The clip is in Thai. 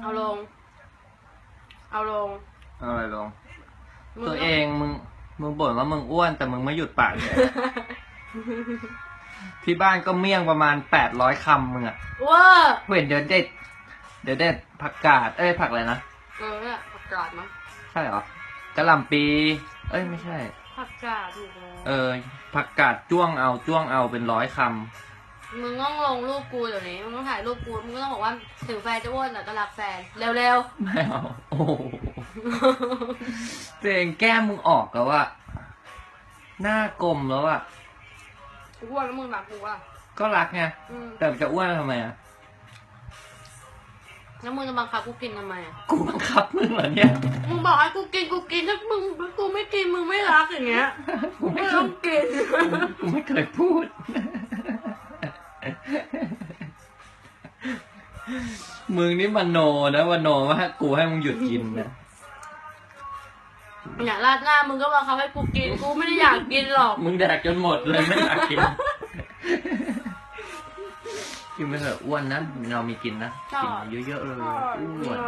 เอาลง เอาลง เอาอะไรลง มึตัวเองมึงมึงบ่นว่ามึงอ้วนแต่มึงไม่หยุดปากเลย ที่บ้านก็เมี่ยงประมาณแปดร้อยคำมึงอะเว้าเห็นเดี๋ยวเด็ด เดี๋ยวเด็ดผักกาดเอ้ยผักอะไรนะ เออเนี่ยผักกาดมั้งใช่เหรอกะหล่ำปี เอ้ยไม่ใช่ ผักกาดถูกแล้วเออผักกาดจ้วงเอาจ้วงเอาเป็นร้อยคำ มึงต้องลงรูปกูเดี๋ยวนี้ มึงต้องถ่ายรูปกู มึงก็ต้องบอกว่าถึงแฟนจะอ้วนแต่ก็รักแฟน เร็วไม่เอาโอ้โหตัวเองแก้มมึงออกแล้วอะหน้ากลมแล้วอะๆกูอ้วนแล้วมึงรักกูอะก็รักไงอืมแต่จะอ้วนทำไมอะแล้วมึงจะบังคับกูกินทำไมอะกูบังคับมึงเหรอเนี่ยมึงบอกให้กูกินกูกินถ้ามึงกูไม่กินมึงไม่รักอย่างเงี้ยกูไม่ไม่เคต้อยงกิน กูไม่เคยพูด มึงนี่มโนนะมโนว่ากูให้มึงหยุดกินนะเนี่ยราดหน้ามึงก็บังคับให้กูกิน กูไม่ได้อยากกินหรอก มึงแดกจนหมดเลยไม่อยากกิน กินไปเถอะอ้วนนะเรามีกินนะ กินเยอะๆเลยอ้วน